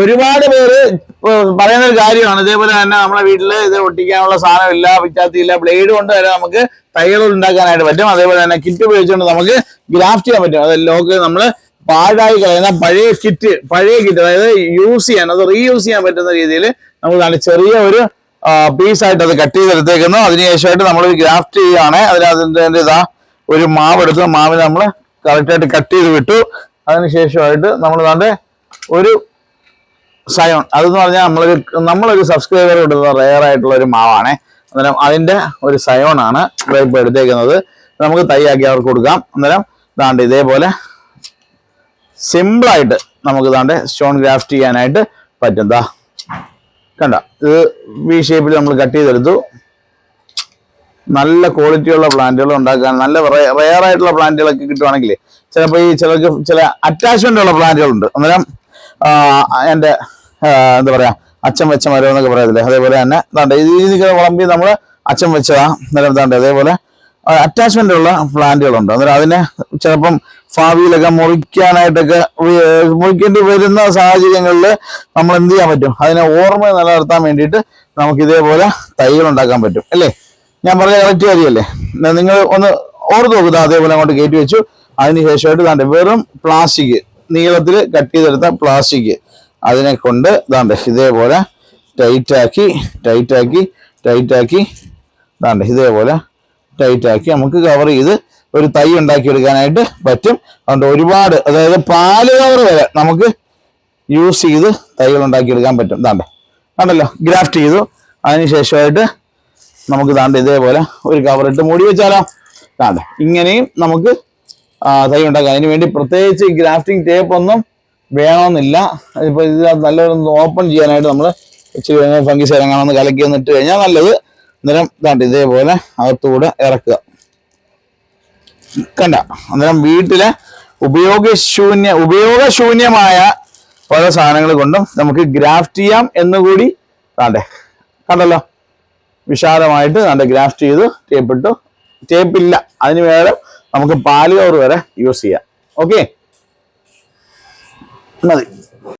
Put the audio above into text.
ഒരുപാട് പേര് പറയുന്ന ഒരു കാര്യമാണ്. ഇതേപോലെ തന്നെ നമ്മുടെ വീട്ടിൽ ഇത് ഒട്ടിക്കാനുള്ള സാധനം സാധനമില്ല പിച്ചാത്തിയില്ല ബ്ലേഡ് കൊണ്ട് വരെ നമുക്ക് തൈകൾ ഉണ്ടാക്കാനായിട്ട് പറ്റും. അതേപോലെ തന്നെ കിറ്റ് ഉപയോഗിച്ചുകൊണ്ട് നമുക്ക് ഗ്രാഫ്റ്റ് ചെയ്യാൻ പറ്റും. അത് ലോക്ക് നമ്മൾ പാഴായി കളയുന്ന പഴയ കിറ്റ് പഴയ കിറ്റ് അതായത് യൂസ് ചെയ്യാൻ അത് റീയൂസ് ചെയ്യാൻ പറ്റുന്ന രീതിയിൽ നമ്മൾ നല്ല ചെറിയ ഒരു പീസ് ആയിട്ട് അത് കട്ട് ചെയ്തെടുത്തേക്കുന്നു അതിനുശേഷമായിട്ട് നമ്മൾ ഗ്രാഫ്റ്റ് ചെയ്യുകയാണ് അതിനകത്തിന്റെ ഇതാ ഒരു മാവ് എടുത്ത് മാവിനെ നമ്മൾ കറക്റ്റായിട്ട് കട്ട് ചെയ്ത് വിട്ടു. അതിനുശേഷമായിട്ട് നമ്മൾ നല്ല ഒരു സയോൺ അതെന്ന് പറഞ്ഞാൽ നമ്മളൊരു നമ്മളൊരു സബ്സ്ക്രൈബർ ഇടുന്ന റെയർ ആയിട്ടുള്ള ഒരു മാവാണ്. അന്നേരം അതിന്റെ ഒരു സയോൺ ആണ് ഇപ്പോൾ എടുത്തേക്കുന്നത്. നമുക്ക് തൈയാക്കി അവർക്ക് കൊടുക്കാം. അന്നേരം ദാണ്ട് ഇതേപോലെ സിമ്പിളായിട്ട് നമുക്ക് ദാണ്ട് സ്റ്റോൺ ഗ്രാഫ്റ്റ് ചെയ്യാനായിട്ട് പറ്റും. ദാ കണ്ട ഇത് വി ഷേപ്പിൽ നമ്മൾ കട്ട് ചെയ്തെടുത്തു. നല്ല ക്വാളിറ്റിയുള്ള പ്ലാന്റുകൾ ഉണ്ടാക്കാൻ നല്ല റെയർ ആയിട്ടുള്ള പ്ലാന്റുകളൊക്കെ കിട്ടുവാണെങ്കിൽ ചിലപ്പോൾ ഈ ചിലർക്ക് ചില അറ്റാച്ച്മെന്റ് ഉള്ള പ്ലാന്റുകളുണ്ട് അന്നേരം എന്റെ എന്താ പറയാ അച്ഛൻ വെച്ച മരം എന്നൊക്കെ പറയത്തില്ലേ? അതേപോലെ തന്നെ ദാണ്ട് ഈ രീതിക്ക് വിളമ്പി നമ്മൾ അച്ഛൻ വെച്ചതാ നിലം ദാണ്ട് അതേപോലെ അറ്റാച്ച്മെന്റ് ഉള്ള പ്ലാന്റുകളുണ്ട്. അന്നേരം അതിനെ ചിലപ്പം ഭാവിയിലൊക്കെ മുറിക്കാനായിട്ടൊക്കെ മുറിക്കേണ്ടി വരുന്ന സാഹചര്യങ്ങളിൽ നമ്മൾ എന്ത് ചെയ്യാൻ പറ്റും? അതിനെ ഓർമ്മ നിലനിർത്താൻ വേണ്ടിയിട്ട് നമുക്ക് ഇതേപോലെ തൈകൾ ഉണ്ടാക്കാൻ പറ്റും അല്ലേ? ഞാൻ പറഞ്ഞ കറക്റ്റ് കാര്യമല്ലേ? നിങ്ങൾ ഒന്ന് ഓർത്ത് നോക്കുക അതേപോലെ അങ്ങോട്ട് കയറ്റി വെച്ചു. അതിന് ശേഷമായിട്ട് ദാണ്ട് വെറും പ്ലാസ്റ്റിക് നീളത്തിൽ കട്ട് ചെയ്തെടുത്ത പ്ലാസ്റ്റിക്. അതിനെ കൊണ്ട് ഇതാണ്ട് ഇതേപോലെ ടൈറ്റാക്കി ടൈറ്റാക്കി ടൈറ്റാക്കി ഇതാണ്ട് ഇതേപോലെ ടൈറ്റാക്കി നമുക്ക് കവർ ചെയ്ത് ഒരു തൈ ഉണ്ടാക്കിയെടുക്കാനായിട്ട് പറ്റും. അതുകൊണ്ട് ഒരുപാട് അതായത് പാൽ കവർ വരെ നമുക്ക് യൂസ് ചെയ്ത് തൈകൾ ഉണ്ടാക്കിയെടുക്കാൻ പറ്റും. ഇതാണ്ട് കണ്ടല്ലോ ഗ്രാഫ്റ്റ് ചെയ്തു. അതിന് ശേഷമായിട്ട് നമുക്ക് ദാണ്ട് ഇതേപോലെ ഒരു കവർ ഇട്ട് മൂടി വെച്ചാലോ. ദാണ്ട് ഇങ്ങനെയും നമുക്ക് തൈ ഉണ്ടാക്കാം അതിന് വേണ്ടി പ്രത്യേകിച്ച് ഗ്രാഫ്റ്റിംഗ് ടേപ്പ് ഒന്നും വേണമെന്നില്ല. ഇപ്പോൾ ഇത് നല്ലൊരു ഓപ്പൺ ചെയ്യാനായിട്ട് നമ്മൾ ഇച്ചിരി ഫംഗി ശരങ്ങാണെന്ന് കലക്കി വന്നിട്ട് കഴിഞ്ഞാൽ നല്ലത്. അന്നേരം ഇതാണ്ട് ഇതേപോലെ അകത്തുകൂടെ ഇറക്കുക. കണ്ട അന്നേരം വീട്ടിലെ ഉപയോഗശൂന്യ ഉപയോഗശൂന്യമായ പല സാധനങ്ങൾ കൊണ്ടും നമുക്ക് ഗ്രാഫ്റ്റ് ചെയ്യാം എന്നുകൂടി താണ്ടെ കണ്ടല്ലോ? വിശാലമായിട്ട് നല്ല ഗ്രാഫ്റ്റ് ചെയ്ത് ടേപ്പ് ഇട്ടു. ടേപ്പ് ഇല്ല അതിന് വേറെ നമുക്ക് പാൽ വരെ യൂസ് ചെയ്യാം. Okay Nadie.